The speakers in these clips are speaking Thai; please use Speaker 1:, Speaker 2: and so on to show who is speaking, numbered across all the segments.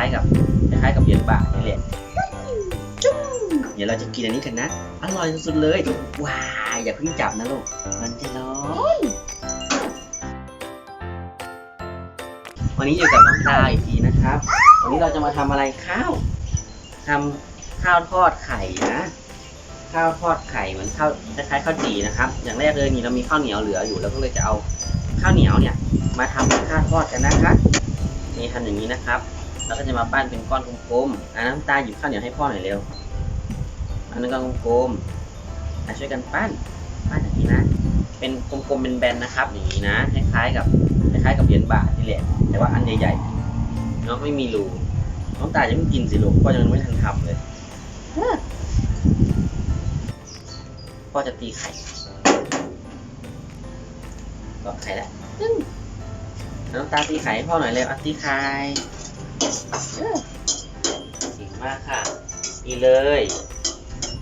Speaker 1: นะคล้ายๆกับคล้ายๆกับเหรียญบาทนี่แหละจุ้มเดี๋ยวเราจะกินอันนี้กันนะ อร่อยสุดๆเลยว้ายอย่าเพิ่งจับนะลูก มันจะร้อนวันนี้อยู่กับน้องตาอีกทีนะครับ วันนี้เราจะมาทำอะไรข้าวทำข้าวทอดไข่นะ ข้าวทอดไข่เหมือนข้าวคล้ายๆข้าวจี่นะครับ อย่างแรกเลยนี่เรามีข้าวเหนียวเหลืออยู่เราก็เลยจะเอาข้าวเหนียวเนี่ย มาทำเป็นข้าวทอดกันนะครับนี่ทำอย่างนี้นะครับ เราก็จะมาปั้นเป็นก้อนกลมๆอะน้ำตาหยิบข้าวเหนียวให้พ่อหน่อยเร็วอันนั้นก้อนกลมๆอะช่วยกันปั้นปั้นอย่างนี้นะ เป็นกลมๆเป็นแบนนะครับอย่างนี้นะคล้ายๆกับคล้ายๆกับเหรียญบาทนี่แหละแต่ว่าอันใหญ่ๆเนาะไม่มีรูน้องตาจะไม่กินสิลูกพ่อยังไม่ทันทำเลยพ่อจะตีไข่ก็ไข่แล้วตึ้งน้ำตาตีไข่ให้พ่อหน่อยเร็วอะตีไข่ เออเก่งมากค่ะ นี่เลย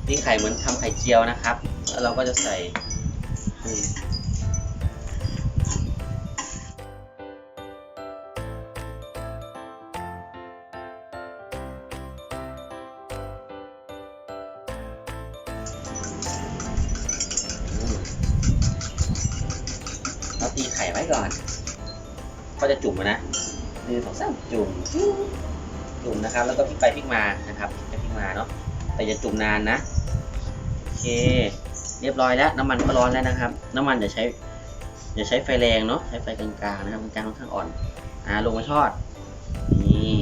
Speaker 1: ตีไข่เหมือนทำไข่เจียวนะครับ แล้วเราก็จะใส่เราตีไข่ไว้ก่อน ก็จะจุ่มนะ หนึ่งสองสามจุ่มจุ่มนะครับ แล้วก็พลิกไปพลิกมานะครับพลิกไปพลิกมาเนาะแต่อย่าจุ่มนานนะโอเค เรียบร้อยแล้วน้ำมันก็ร้อนแล้วนะครับ น้ำมันอย่าใช้อย่าใช้ไฟแรงเนาะใช้ไฟกลางๆนะครับกลางๆค่อนข้างอ่อนอ่าลงมาทอดนี่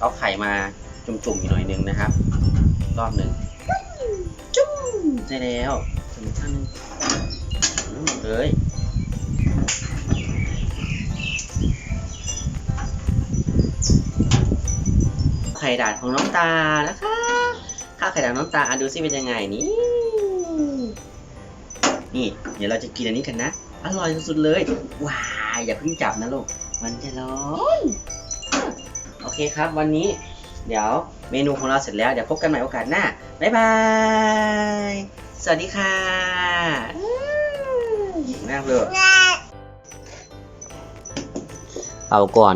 Speaker 1: เอาไข่มาจุ่มๆอีกหน่อยหนึงนะครับ รอบหนึ่งจุ่มใช่แล้วจุ่มอีกข้างหนึงอืมเลย ไข่ดาดของน้องตานะคะ ข้าวไข่ดาดน้องตาอะดูซิเป็นยังไงนี่ นี่ เดี๋ยวเราจะกินอันนี้กันนะ อร่อยสุดๆเลย ว้ายอย่าเพิ่งจับนะลูก มันจะร้อน โอเคครับ วันนี้ เดี๋ยวเมนูของเราเสร็จแล้ว เดี๋ยวพบกันใหม่โอกาสหน้า บ๊ายบาย สวัสดีค่ะเก่งมากเลยเอาก่อน